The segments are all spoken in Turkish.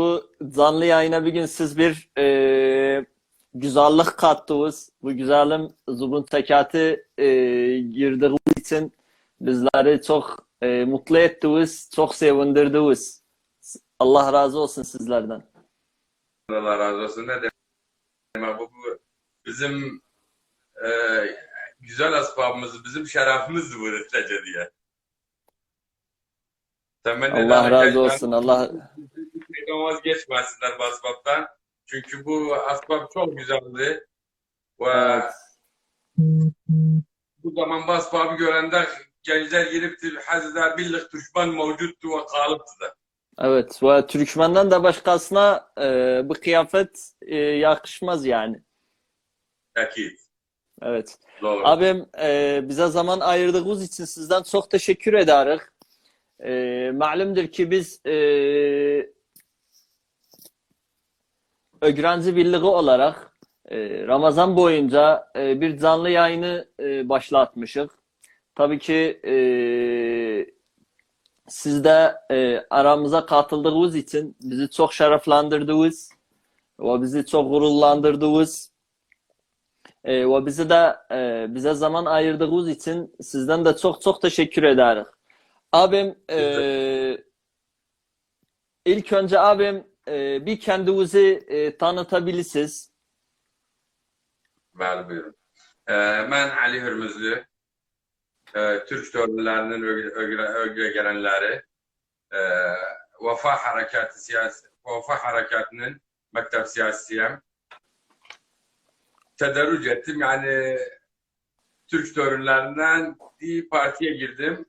bu canlı yayına bir gün siz bir e, güzellik kattınız. Bu güzelim zubun tekatı e, girdiğiniz için bizleri çok e, mutlu ettiniz, çok sevindirdiniz. Allah razı olsun sizlerden. Allah razı olsun. Ne demek bu, bu bizim e, güzel asbabımız, bizim şerefimizdi bu diye. Allah razı olsun. Allah ben- vazgeçmesinler bu asbaptan. Çünkü bu asbab çok güzeldi. Ve Evet. bu zaman bu asbabı görende gençler girip hazda billik düşman mevcuttu ve kalıptı da. Evet ve Türkmen'den de başkasına e, bu kıyafet e, yakışmaz yani. Akid. Evet. Doğru. Abim e, bize zaman ayırdığınız için sizden çok teşekkür ederiz. E, malumdur ki biz e, Öğrenci Birliği olarak e, Ramazan boyunca e, bir canlı yayını e. Tabii ki e, siz de e, aramıza katıldığınız için bizi çok şereflendirdiniz ve bizi çok gururlandırdınız. E, ve bizi de e, bize zaman ayırdığınız için sizden de çok çok teşekkür ederiz. Abim e, ilk önce abim e, bir kendinizi e, tanıtabilirsiniz. Bəli, buyurun. Ee, mən Ali Hürmüzlü, e, Türk dövrlərinin ögə gələnləri, e, Vafa Harekatı siyasi, Vafa Harekatı'nın məktəb siyasiyəm. Tədarruc ettim. Yani Türk dövrlərindən İyi Parti'ye girdim.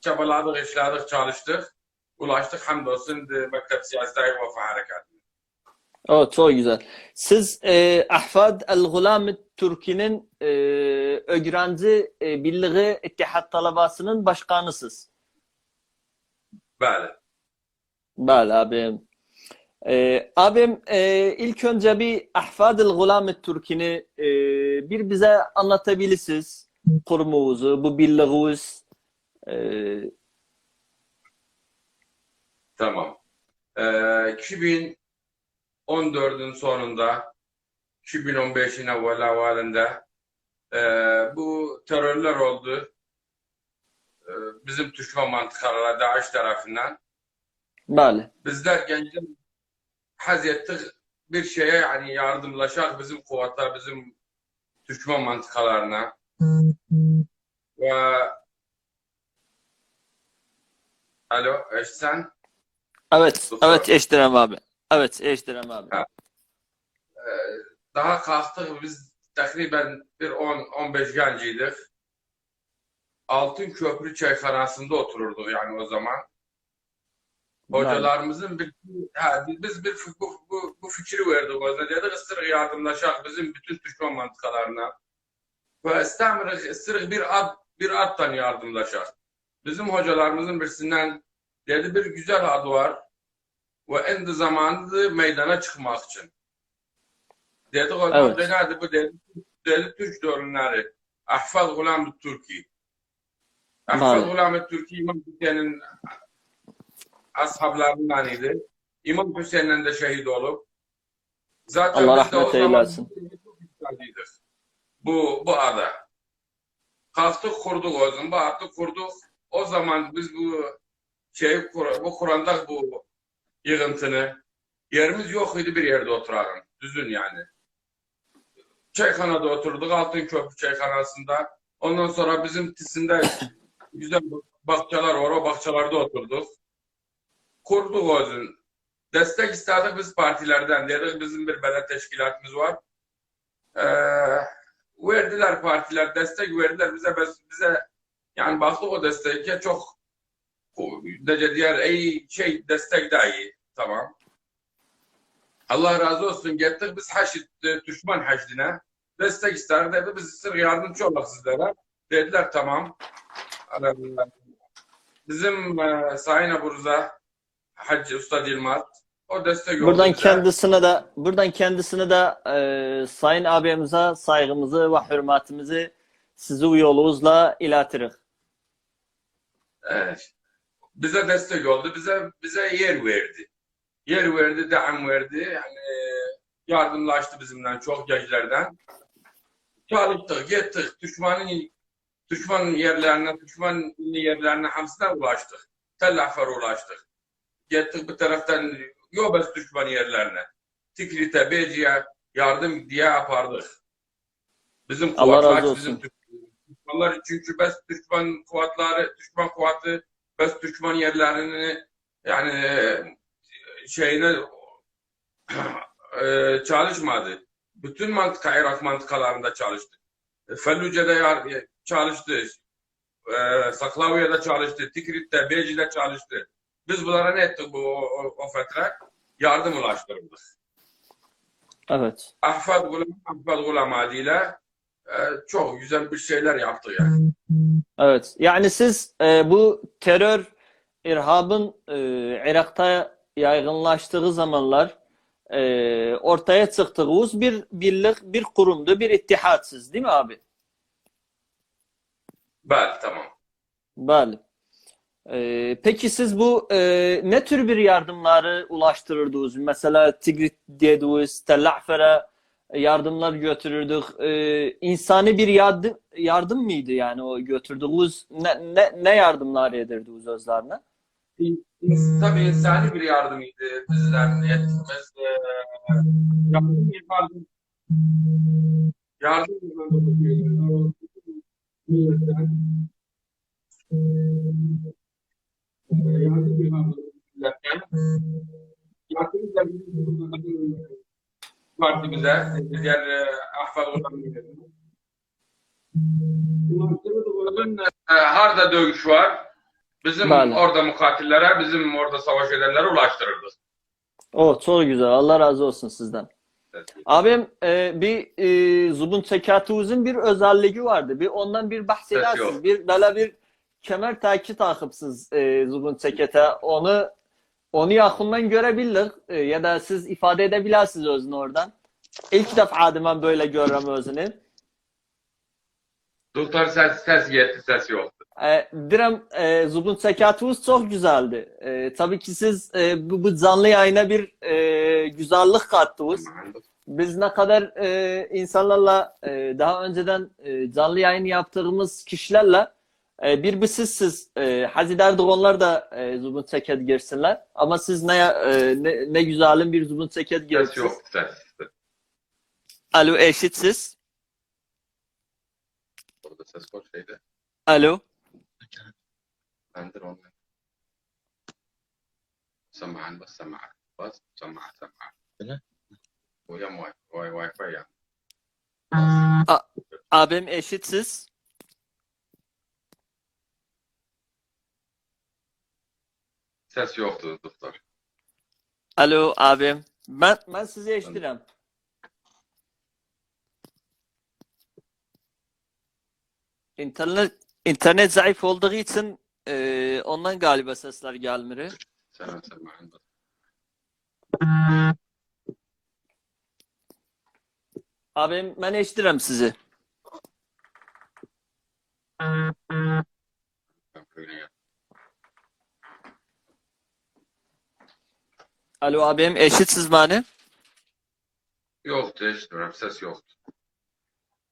Çabaladık, işledik, çalıştık. Ulaştık hamdolsun məktəb siyasiyyə Vafa Harekatı. O çok güzel. Siz e, Ahfad El-Gulam Türki'nin e, Öğrenci e, Birliği İttihat Talabası'nın başkanısınız. Bəli. Bəli abim. E, abim e, ilk önce bir Ahfad El-Gulam Türki'ni e, bir bize anlatabilirsiniz. Kurumunuzu, bu birliğiniz. E, Tamam. Ee, 2014'ün sonunda 2015'in evvel evvelinde e, bu terörler oldu. E, bizim düşman mantıkalara DAEŞ tarafından. bəli. Bizler gençler haz ettik bir şeye yani yardımlaşak bizim kuvvetler bizim düşman mantıkalarına ve Alo, Eşsen. Evet, evet eşdirəm abi. Evet, eşdirəm abi. daha kalktık biz takriben bir 10-15 genciydik. Altın Köprü Çayxanası'nda otururduk yani o zaman. Hocalarımızın bir ha, biz bir bu, bu, bu fikri verdik o zaman. Dedik ısırık yardımlaşak bizim bütün düşman mantıkalarına. Ve istemirik ısırık bir ad bir attan yardımlaşak. Bizim hocalarımızın birisinden dedi bir güzel adı var ve endi zamanıdır meydana çıkmak için. Dedi o Evet. dedi bu dedi, dedi Türk dövrünleri. Ahfad Gulam Türkiye. Ahfad Vay. Gulam Türkiye İmam Hüseyin'in ashablarından idi. İmam Hüseyin'den de şehit olup. Zaten Allah rahmet eylesin. Bu, bu ada. Kalktık kurduk o zaman. Bu attık kurduk. O zaman biz bu şey bu Kur'an'da bu yığıntını yerimiz yok idi bir yerde oturalım. Düzün yani. Çayxanada oturduk. Altın Köprü Çayxanası'nda. Ondan sonra bizim tisinde güzel bahçeler var. O bahçelerde oturduk. Kurduk o zaman. Destek istedik biz partilerden. Dedik bizim bir belediye teşkilatımız var. Ee, verdiler partiler. Destek verdiler bize. Bize yani baktık o desteğe çok nece diğer iyi şey destek de iyi. Tamam. Allah razı olsun. Gittik biz haşit, e, düşman haşdine. Destek ister dedi. Biz sırf yardımcı olalım sizlere. Dediler tamam. Bizim e, Sayın Aburza Hacı Usta Dilmat o destek Buradan bize. kendisine de buradan kendisine de e, Sayın abimize saygımızı ve hürmetimizi sizi yolunuzla iletirik. Evet. Bize destek oldu. Bize bize yer verdi. yer verdi, devam verdi. Yani yardımlaştı bizimle çok gençlerden. Çalıştık, gittik. Düşmanın düşman yerlerine, düşman yerlerine hamsına ulaştık. Tellahfer'e ulaştık. Gittik bir taraftan Yobes düşman yerlerine. Tikrit'e, Beci'ye yardım diye yapardık. Bizim kuvvetler bizim düşmanlar çünkü bes düşman kuvvetleri, düşman kuvveti bes düşman yerlerini yani e, şeyine e, çalışmadı. Bütün mantıka, Irak mantıkalarında çalıştı. E, Felluce'de yar- çalıştı. E, Saklavya'da çalıştı. Tikrit'te, Beci'de çalıştı. Biz bunlara ne ettik bu o, o, o fetre? Yardım ulaştırdık. Evet. Ahfad Gulam, Ahfad Gulam adıyla çok güzel bir şeyler yaptı yani. Evet. Yani siz e, bu terör, irhabın e, Irak'ta yaygınlaştığı zamanlar e, ortaya çıktığınız bir birlik, bir kurumdu, bir ittihatsız değil mi abi? Bel tamam. Bəli. E, peki siz bu e, ne tür bir yardımları ulaştırırdınız? Mesela Tigrit dediniz, Tellahfer'e yardımlar götürürdük. E, insani bir yardım, yardım mıydı yani o götürdüğünüz? Ne, ne, ne yardımlar edirdiniz özlerine? Tabii insani bir yardımıydı bizlerin ettiğimiz. e, yardım yapardık. Yardım. E, Yardım milletten. Yardım partimize, diğer e, ahfad olan milletine. Bugün e, harda dövüş var. Bizim Bəli. orada mukatillere, bizim orada savaş edenlere ulaştırırdık. Oh çok güzel. Allah razı olsun sizden. Abim e, bir e, zubun çekatınızın bir özelliği vardı. Bir ondan bir bahsedersiniz. Bir böyle bir kemer taki takıpsız e, zubun çekete. Onu onu yakından görebildik. E, ya da siz ifade edebilirsiniz özünü oradan. İlk defa ben böyle görürüm özünü. Doktor ses, ses yetti, ses yoktu. E, direm e, zubun çekatınız çok güzeldi. E, tabii ki siz e, bu, bu canlı yayına bir e, güzellik kattınız. Biz ne kadar e, insanlarla e, daha önceden e, canlı yayın yaptığımız kişilerle e, bir bir sizsiz e, haz ederdik onlar da e, zubun çeket girsinler. Ama siz ne e, ne, ne güzelim bir zubun çeket Ses girmişsiniz. yok, ses. Alo eşitsiz. Orada ses var şeyde. Alo. Bendir onu. سمعا بس سمع بس سمع سمع هنا؟ ويا واي واي واي فاي يعني Abim eşitsiz. Ses yoktu doktor. Alo abi. Ben ben sizi eştirem. İnternet internet zayıf olduğu için e, ondan galiba sesler gelmiyor. Selam selam. Abim ben eştirem sizi. Ben Alo abim eşitsiz bana. Yoktu işte ses yoktu.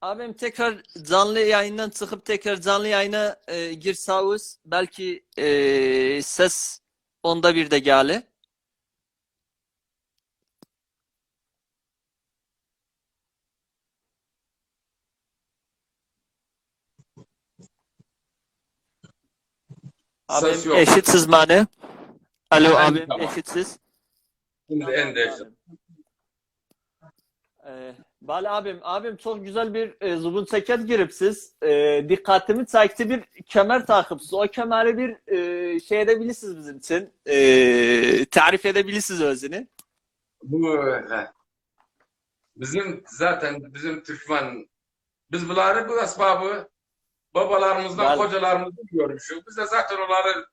Abim tekrar canlı yayından çıkıp tekrar canlı yayına e, girseniz belki e, ses onda bir de geldi. Abim yok. eşitsiz bana. Alo abim tamam. eşitsiz. Şimdi en değişti. Ee, Bali abim, abim çok güzel bir e, zubun ceket girip siz e, dikkatimi çekti bir kemer takıpsız. O kemeri bir e, şey edebilirsiniz bizim için. E, tarif edebilirsiniz özünü. Bu he. bizim zaten bizim Türkmen biz bunları bu esbabı babalarımızdan, Ben- kocalarımızdan görmüşüz. Biz de zaten onları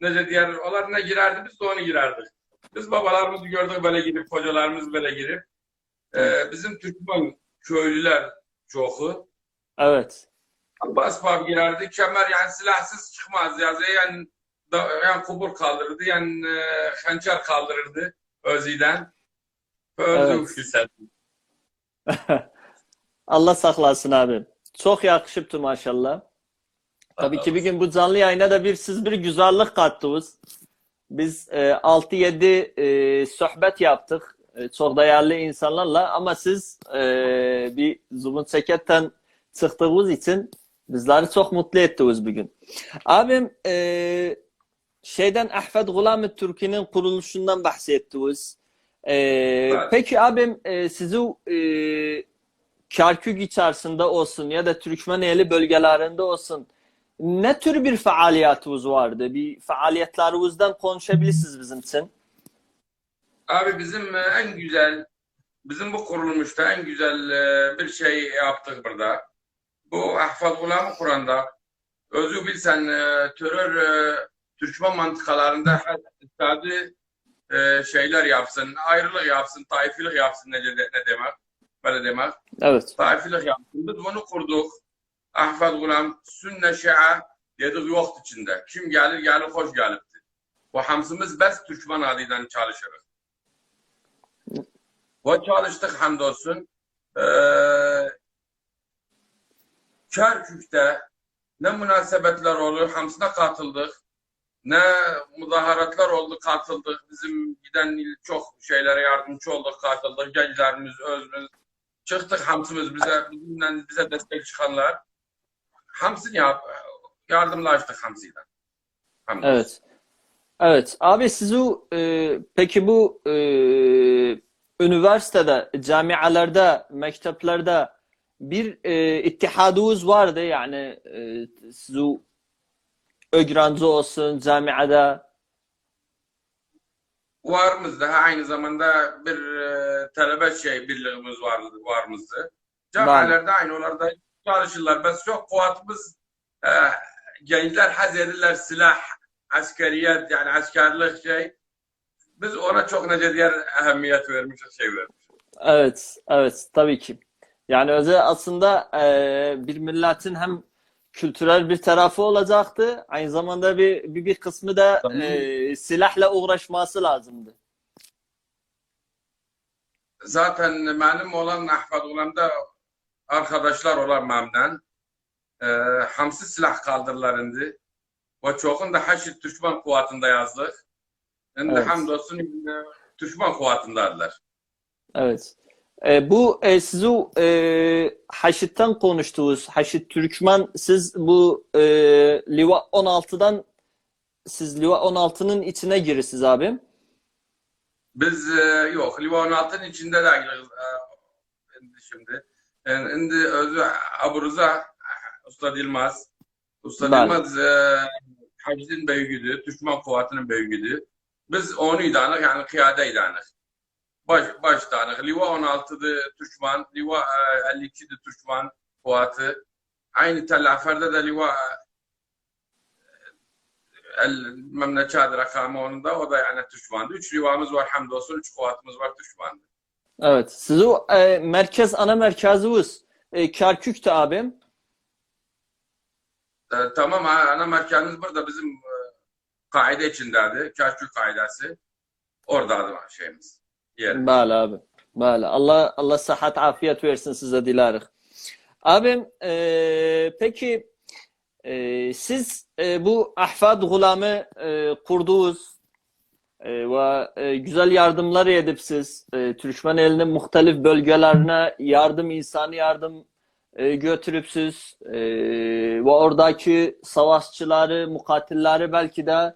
nece diğer onlar ne girerdi biz de onu girerdik. Biz babalarımızı gördük böyle girip, kocalarımız böyle girip. Ee, bizim Türkmen köylüler çoğu. Evet. Esbab girerdi. Kemer yani silahsız çıkmaz. Yani, yani, yani kubur kaldırırdı. Yani e, hançer kaldırırdı. özüden. Özü Evet. Allah saklasın abi. Çok yakışıptı maşallah. Tabii ki bir gün bu canlı yayına da bir siz bir güzellik kattınız. Biz e, 6-7 e, sohbet yaptık. E, çok değerli insanlarla ama siz e, bir Zubun Çeket'ten çıktığınız için bizleri çok mutlu ettiniz bugün. Abim e, şeyden Ahmet Gulam Türki'nin kuruluşundan bahsettiniz. E, peki abim e, sizi e, Kerkük içerisinde olsun ya da Türkmeneli bölgelerinde olsun ne tür bir faaliyetiniz vardı? Bir faaliyetlerinizden konuşabilirsiniz bizim için. Abi bizim e, en güzel, bizim bu kurulmuşta en güzel e, bir şey yaptık burada. Bu Ahfad Gulam Kur'an'da özü bilsen e, terör Türkmen mantıkalarında her istediği şeyler yapsın, ayrılık yapsın, taifilik yapsın ne, ne demek? Böyle demek. Evet. Taifilik yapsın. Biz bunu kurduk. Ahfad Gulam, Sünne Şia dedik yoktu içinde. Kim gelir gelir hoş gelipti. Bu hamsımız bes Türkmen adıyla çalışırız. Ve çalıştık hamdolsun. Ee, Kerkük'te ne münasebetler oldu, hamsına katıldık. Ne muzaharatlar oldu, katıldık. Bizim giden il çok şeylere yardımcı olduk, katıldık. Gençlerimiz, özümüz. Çıktık hamsımız bize, bizimle bize destek çıkanlar. Hamsını yap, yardımlaştık hamsıyla. Hamdolsun. Evet. Evet. Abi siz o, e, peki bu e, üniversitede, camialarda, mekteplerde bir e, ittihadınız vardı yani e, siz o öğrenci olsun camiada. Varımızda aynı zamanda bir e, talebe şey birliğimiz vardı, varımızdı. Camilerde aynı onlarda çalışırlar. Biz çok kuvvetimiz e, gençler haz edirler silah, askeriyet yani askerlik şey. Biz ona çok nece diğer ehemmiyet vermişiz, şey vermişiz. Evet, evet tabii ki. Yani özel aslında e, bir milletin hem kültürel bir tarafı olacaktı, aynı zamanda bir bir, bir kısmı da Tabii. e, silahla uğraşması lazımdı. Zaten malum olan Ahfad Ulan'da arkadaşlar olan memden e, hamsi silah kaldırlarındı. Ve çoğun da Haşit Türkmen kuvvetinde yazdık. Şimdi Evet. hamdolsun e, Türkmen kuvvetindedirler. Evet. E, bu e, siz o e, Haşit'ten konuştuğunuz, Haşit Türkmen, siz bu e, Liva 16'dan siz Liva 16'nın içine girirsiniz abim. Biz e, yok Livan altın içinde de e, şimdi- Abu Rıza Usta Dilmaz. Usta Ben. Dilmaz e, Hacdin büyüğüydü. Türkmen kuvvetinin büyüğüydü. Biz onu idanık yani kıyade idanık. Baş, baş tanık. Liva 16'dı Türkmen. Liva e, 52'di Türkmen kuvveti. Aynı Tellafer'de de Liva el memlekat rakamı onun da o da yani Türkmen'di. Üç livamız var hamdolsun. Üç kuvvetimiz var Türkmen'de. Evet. Siz o e, merkez, ana merkeziniz e, Kerkük'te abim. E, tamam ana merkezimiz burada bizim e, kaide içindeydi. Kerkük kaidesi. Oradaydı şeyimiz. Yerimiz. Bəli abi. Bəli. Allah Allah sıhhat afiyet versin size dilərik. Abim e, peki e, siz e, bu Ahfad Gulam'ı e, kurdunuz e, ve e, güzel yardımlar edip siz e, Türkmen elinin muhtelif bölgelerine yardım, insani yardım e, götürüp siz e, ve oradaki savaşçıları, mukatilleri belki de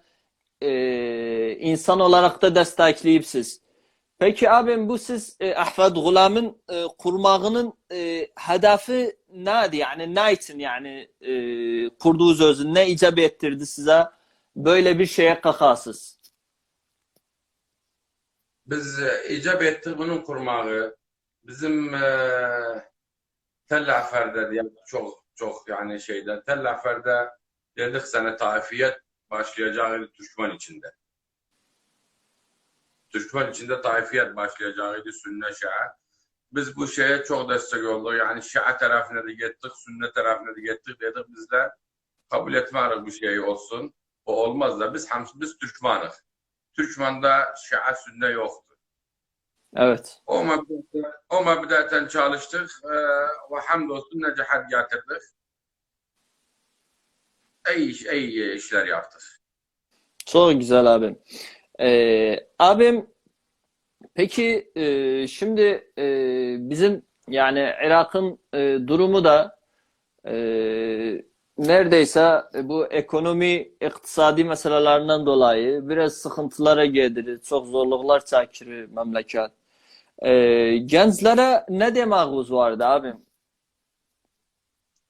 e, insan olarak da destekleyip siz. Peki abim bu siz e, Ahfad Gulam'ın e, kurmağının e, hedefi neydi? Yani ne için yani e, kurduğu sözü ne icap ettirdi size böyle bir şeye kakasız? Biz e, icap ettik bunun kurmağı. Bizim e, Tellafer'de diye çok çok yani şeyde Tellafer'de dedik sene taifiyet başlayacağıydı Türkmen içinde. Türkmen içinde taifiyet başlayacağıydı Sünne Şia. Biz bu şeye çok destek olduk. Yani Şia tarafına da gittik, Sünne tarafına da gittik dedik biz de kabul etmiyoruz bu şey olsun. O olmaz da biz biz Türkmen'iz. Türkmen'de Şia Sünne yoktu. Evet. O mebdetten, o mebdetten çalıştık e, ve hamdolsun necahat getirdik. İyi, iş- iyi işler yaptık. Çok güzel abim. Ee, abim peki e, şimdi e, bizim yani Irak'ın e, durumu da e, neredeyse bu ekonomi, iktisadi meselelerinden dolayı biraz sıkıntılara girdi. Çok zorluklar çekiyor memleket. Ee, gençlere ne demağınız vardı abim?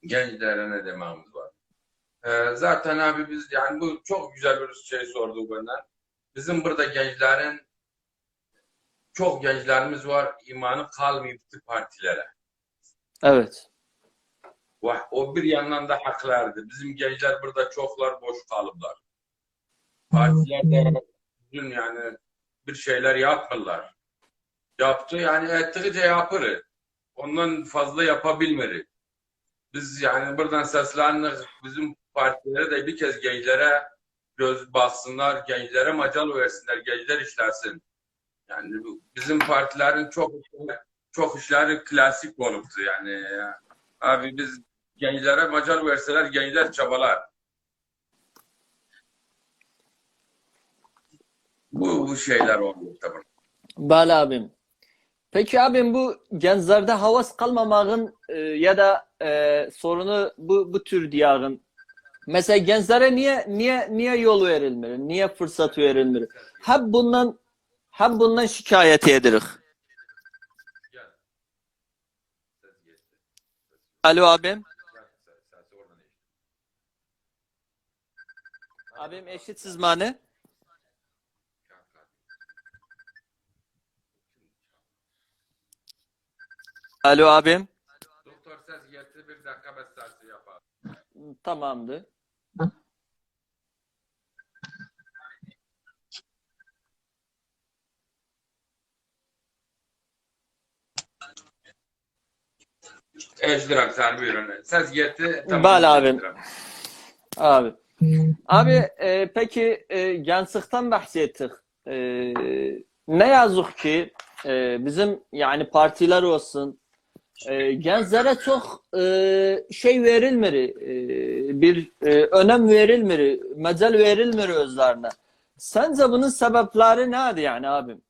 Gençlere ne dememiz var? E, zaten abi biz yani bu çok güzel bir şey sordu bana. Bizim burada gençlerin çok gençlerimiz var imanı kalmayıp partilere. Evet. O bir yandan da haklardı. Bizim gençler burada çoklar boş kalıplar. Partiler de dün yani bir şeyler yapırlar. Yaptı yani ettiğince yapırı. Ondan fazla yapabilmeri. Biz yani buradan seslendik bizim partilere de bir kez gençlere göz baksınlar, gençlere macal versinler, gençler işlesin. Yani bizim partilerin çok çok işleri klasik oluptu yani. Abi biz gençlere macal verseler gençler çabalar. Bu, bu şeyler oldu tabii. Bəli abim. Peki abim bu gençlerde havas kalmamağın e, ya da e, sorunu bu bu tür diyarın. Mesela gençlere niye niye niye yol verilmir? Niye fırsat verilmir? Hep bundan hep bundan şikayet edirik. Alo abim. Abim eşitsiz mani. Alo abim. Doktor ses getir bir dakika mesajı yapar. Tamamdır. Eşdirak sen buyurun. Ses getir. Bəli abim. Abi. Abi e, peki e, gençlikten bahsettik. E, ne yazık ki e, bizim yani partiler olsun e, gençlere çok e, şey verilmir, e, bir e, önem verilmir, mecal verilmir özlerine. Sence bunun sebepleri nedir yani abim?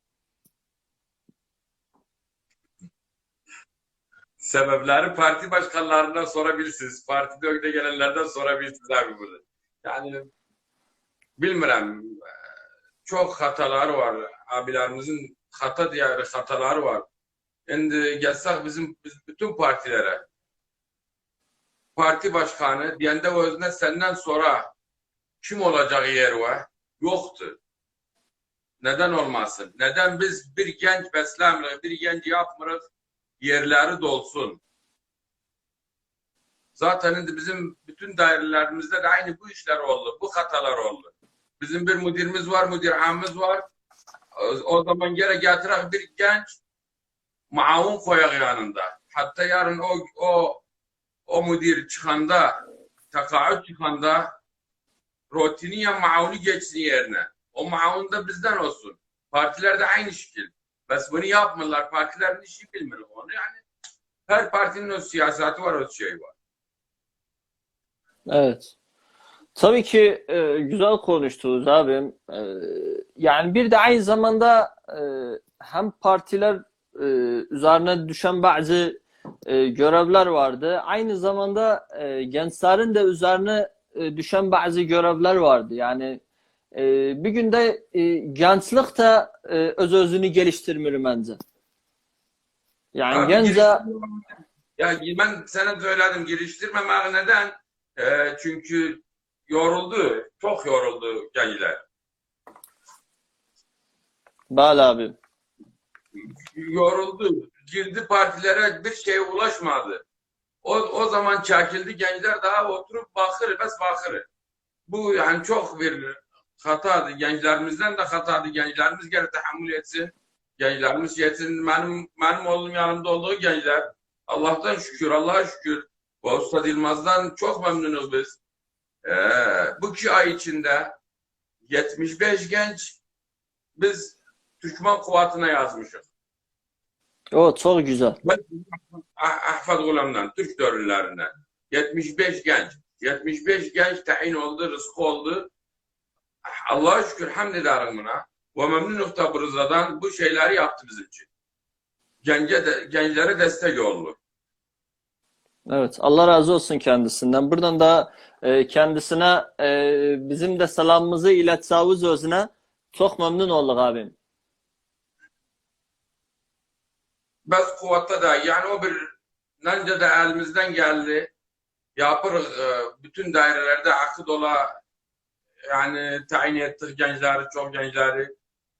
Sebepleri parti başkanlarından sorabilirsiniz. Partide önde gelenlerden sorabilirsiniz abi bunu. Yani bilmirəm. Çok hatalar var. Abilerimizin hata diyarı hataları var. Şimdi gelsek bizim biz bütün partilere parti başkanı diyende özüne senden sonra kim olacağı yer var? Yoktu. Neden olmasın? Neden biz bir genç beslemiyoruz, bir genç yapmıyoruz, yerleri dolsun? Zaten bizim bütün dairelerimizde de aynı bu işler oldu, bu hatalar oldu. Bizim bir müdirimiz var, müdirhamımız var. O, zaman gene getiren bir genç maun koyak yanında. Hatta yarın o o o müdir çıkanda, takaüt çıkanda rutiniye maunu geçsin yerine. O maun da bizden olsun. Partiler de aynı şekil. Bes bunu yapmıyorlar. Partilerin işi bilmiyor onu yani. Her partinin o siyaseti var, o şey var. Evet. Tabii ki e, güzel konuştunuz abim. E, yani bir de aynı zamanda e, hem partiler e, üzerine düşen bazı e, görevler vardı. Aynı zamanda e, gençlerin de üzerine e, düşen bazı görevler vardı. Yani e, bir günde e, gençlik de e, öz özünü geliştirmeli bence. Yani Abi gence ya ben sana söyledim giriştirmemek neden? Ee, çünkü yoruldu. Çok yoruldu gençler. Bal abim. Yoruldu. Girdi partilere bir şeye ulaşmadı. O, o zaman çekildi gençler daha oturup bakır, bes bakır. Bu yani çok bir hatadı. Gençlerimizden de hatadı. Gençlerimiz geri tahammül etsin. Gençlerimiz yetsin. Benim, benim oğlum yanımda olduğu gençler. Allah'tan şükür, Allah'a şükür. Bu Usta Dilmaz'dan çok memnunuz biz. Ee, bu iki ay içinde 75 genç biz Türkmen kuvatına yazmışız. O çok güzel. Ah- Ahfad Gulam'dan, Türk dövrünlerinden 75 genç, 75 genç tayin oldu, rızkı oldu. Allah'a şükür hamd ederim buna. Ve memnunum da bu rızadan bu şeyleri yaptı bizim için. Gence de, gençlere destek oldu. Evet, Allah razı olsun kendisinden. Buradan da e, kendisine e, bizim de selamımızı iletsavuz özüne. Çok memnun olduk abim. Biz kuvvette da yani o bir nence de elimizden geldi. Yapırız e, bütün dairelerde akı dola yani tayin ettik gençleri, çok gençleri.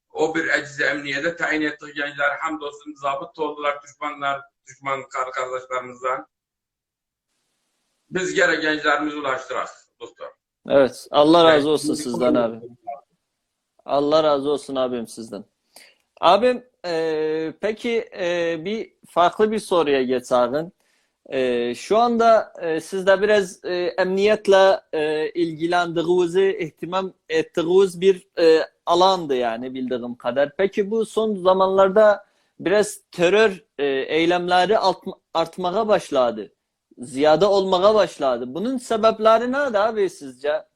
O bir ecize emniyede tayin ettik gençleri. Hamdolsun zabıt oldular düşmanlar, düşman kar kardeşlerimizden. Biz gene gençlerimizi ulaştırak doktor. Evet, Allah razı olsun sizden abi. Allah razı olsun abim sizden. Abim e, peki e, bir farklı bir soruya geçelim. E, şu anda e, siz de biraz e, emniyetle e, ilgilendiğinizi, ihtimam ettiğiniz bir e, alandı yani bildiğim kadar. Peki bu son zamanlarda biraz terör e, eylemleri alt- artmaya başladı. Ziyade olmaya başladı. Bunun sebepleri nerede abi sizce?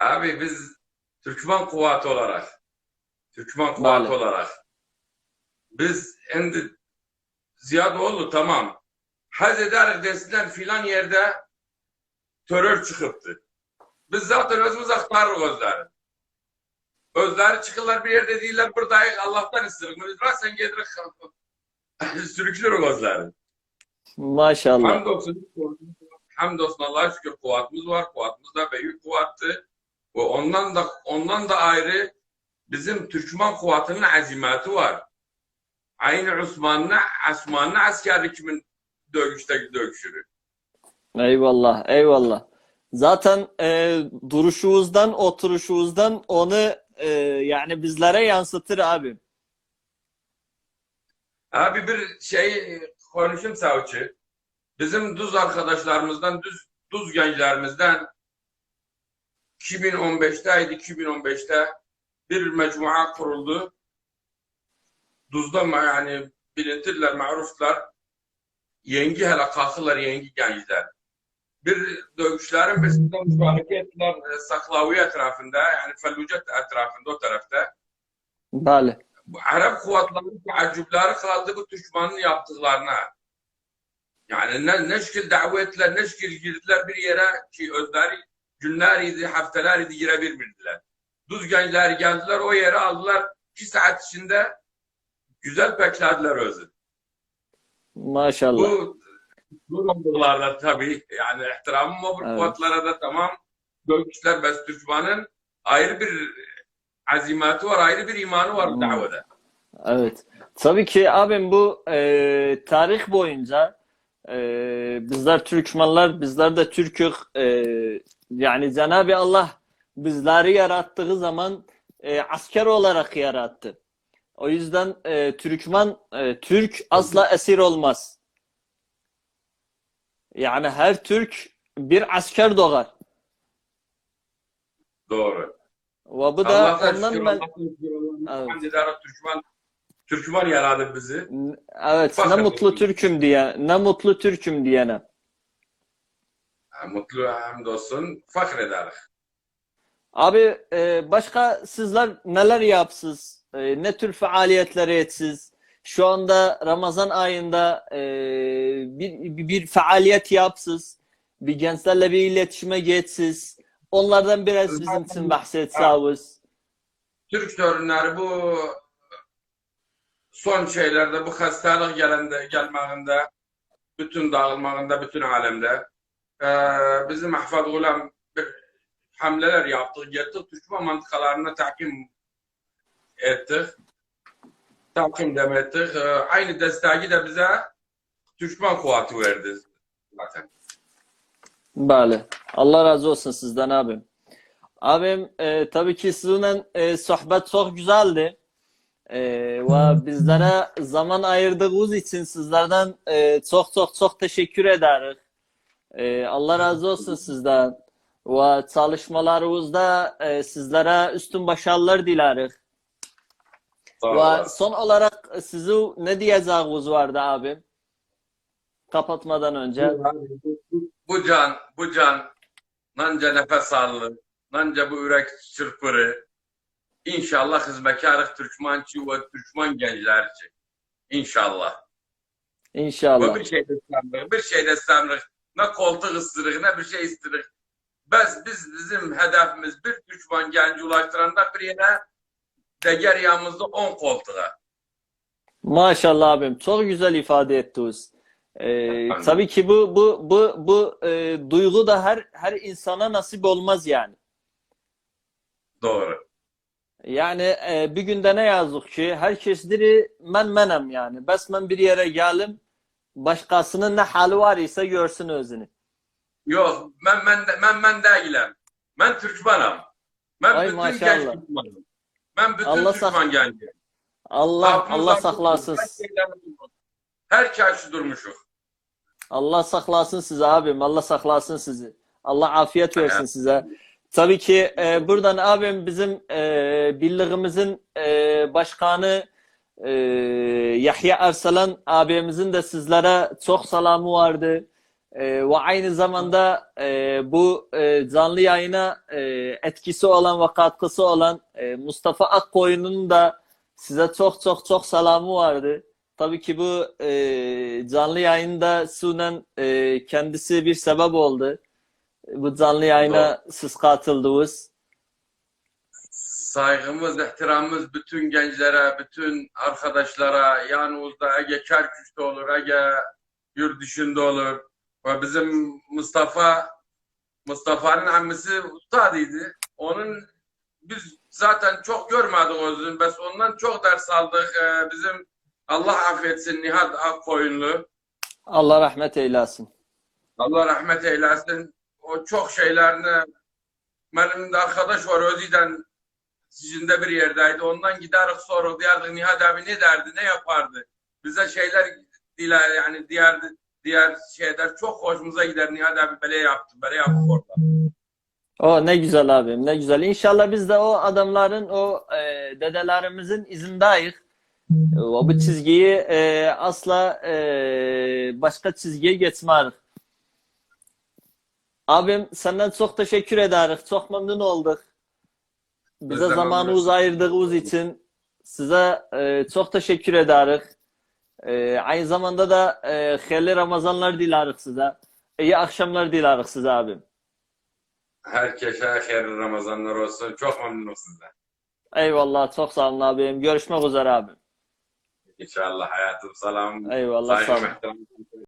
Abi biz Türkmen kuvveti olarak Türkmen kuvveti olarak biz endi ziyade oldu tamam. Haz ederek desinler filan yerde terör çıkıptı. Biz zaten özümüz aktarırız özleri. Özleri çıkırlar bir yerde değiller buradayız Allah'tan istiyoruz. Biz sen gelirik sürüklürük özleri. Maşallah. Hamdolsun, hamdolsun Allah'a şükür kuvvetimiz var. Kuvvetimiz de büyük kuvvetti. Ve ondan da ondan da ayrı bizim Türkmen kuvvetinin azimeti var. Aynı Osmanlı, Osmanlı askerlik kimin dövüşteki dövüşürü. Eyvallah, eyvallah. Zaten e, duruşunuzdan, oturuşunuzdan onu e, yani bizlere yansıtır abi. Abi bir şey konuşayım savcı. Bizim düz arkadaşlarımızdan, düz, düz gençlerimizden 2015'teydi, 2015'te bir mecmua kuruldu. Düzde ma- yani bilintirler, maruflar. Yengi hele kalkırlar yengi gençler. Bir dövüşlerin birisinden müşahede ettiler Saklavi etrafında, yani Felluce etrafında o tarafta. Bəli. Bu Arap kuvvetlerinin teaccüpleri kaldı bu düşmanın yaptıklarına. Yani ne, ne şekil davetler, ne şekil girdiler bir yere ki özleri günler idi, haftalar idi girebilmediler. Düz gençler geldiler o yere aldılar. iki saat içinde güzel beklediler özü. Maşallah. Bu noktalarda tabii yani ihtiramım o Evet. kuvvetlere de tamam. Dövüşler bes düşmanın ayrı bir azimati var, ayrı bir imanı var bu Hmm. davada. Evet. Tabii ki abim bu e, tarih boyunca e, bizler Türkmenler, bizler de Türk'ük. E, yani Cenab-ı Allah bizleri yarattığı zaman e, asker olarak yarattı. O yüzden e, Türkmen, e, Türk asla esir olmaz. Yani her Türk bir asker doğar. Doğru. Ve bu da Allah'tan ondan şükür, ben Allah'tan Evet. Türkmen, Türkmen yaradı bizi. evet ne mutlu Türk'üm diye ne mutlu Türk'üm diyene. Mutlu hamdolsun. Fakr ederiz. Abi e, başka sizler neler yapsız? E, ne tür faaliyetleri etsiz? Şu anda Ramazan ayında e, bir, bir, bir faaliyet yapsız. Bir gençlerle bir iletişime geçsiz. Onlardan biraz bizim için bahsetseniz. Türk sorunları bu son şeylerde bu hastalık gelende, gelmağında bütün dağılmağında bütün alemde e, bizim Ahfad Gulam hamleler yaptık. Gittik Türkmen mantıkalarına tahkim ettik. Tahkim demettik. E, aynı desteği de bize Türkmen kuvveti verdi zaten. Bəli. Allah razı olsun sizden abim. Abim e, tabii ki sizinle e, sohbet çok güzeldi. E, ve bizlere zaman ayırdığınız için sizlerden e, çok çok çok teşekkür ederiz. E, Allah razı olsun sizden. Ve çalışmalarınızda e, sizlere üstün başarılar dileriz. Ve son olarak sizi ne diyeceğiniz vardı abim? Kapatmadan önce. Bu can, bu can, nanca nefes alır, nanca bu yürek çırpırı. İnşallah hizmetkarlık Türkmençi ve Türkmen gençler için. İnşallah. İnşallah. bir şey de istemirik, bir şey de istemirik. Ne koltuk ısırık, ne bir şey istirik. Biz, biz bizim hedefimiz bir Türkmen genci ulaştıranda bir yine diğer yanımızda 10 koltuğa. Maşallah abim. Çok güzel ifade ettiniz. Ee, tabii ki bu bu bu bu e, duygu da her her insana nasip olmaz yani. Doğru. Yani e, bir günde ne yazdık ki herkes diri men menem yani. Bes men bir yere gelim başkasının ne hali var ise görsün özünü. Yok, ben ben ben ben değilim. Ben Türkmenam. Ben Ay bütün maşallah. genç Türkmenam. Ben bütün Allah Türkmen genci. Allah Allah saklasın. her çarşı durmuşuz. Allah saklasın sizi abim. Allah saklasın sizi. Allah afiyet versin size. Tabii ki e, buradan abim bizim e, birliğimizin e, başkanı e, Yahya Ersalan abimizin de sizlere çok selamı vardı. E, ve aynı zamanda e, bu e, canlı yayına e, etkisi olan ve katkısı olan e, Mustafa Akkoyun'un da size çok çok çok selamı vardı. Tabii ki bu e, canlı yayında sunen e, kendisi bir sebep oldu. Bu canlı yayına siz katıldınız. Saygımız, ihtiramımız bütün gençlere, bütün arkadaşlara, yanımızda Ege Kerkük'te olur, Ege yurt dışında olur. Ve bizim Mustafa, Mustafa'nın ammisi ustadıydı. Onun biz zaten çok görmedik o yüzden. Biz ondan çok ders aldık. Ee, bizim Allah affetsin Nihat Akkoyunlu. Allah rahmet eylesin. Allah rahmet eylesin. O çok şeylerini benim de arkadaş var Özü'den sizinde bir yerdeydi. Ondan giderek soruk diyardık Nihat abi ne derdi, ne yapardı? Bize şeyler diler yani diğer diğer şeyler çok hoşumuza gider. Nihat abi böyle yaptı, böyle yaptı orada. O ne güzel abim, ne güzel. İnşallah biz de o adamların, o e, dedelerimizin izindeyiz. O bu çizgiyi e, asla e, başka çizgiye geçmeyiz. Abim senden çok teşekkür ederiz. Çok memnun olduk. Bize Biz de zamanınızı ayırdığınız için size e, çok teşekkür ederiz. E, aynı zamanda da e, hayırlı Ramazanlar dileriz size. İyi akşamlar dileriz size abim. Herkese hayırlı Ramazanlar olsun. Çok memnunum sizden. Eyvallah çok sağ olun abim. Görüşmek üzere abim. İnşallah hayatım selam. Eyvallah sağ Saygım olun. ihtiram.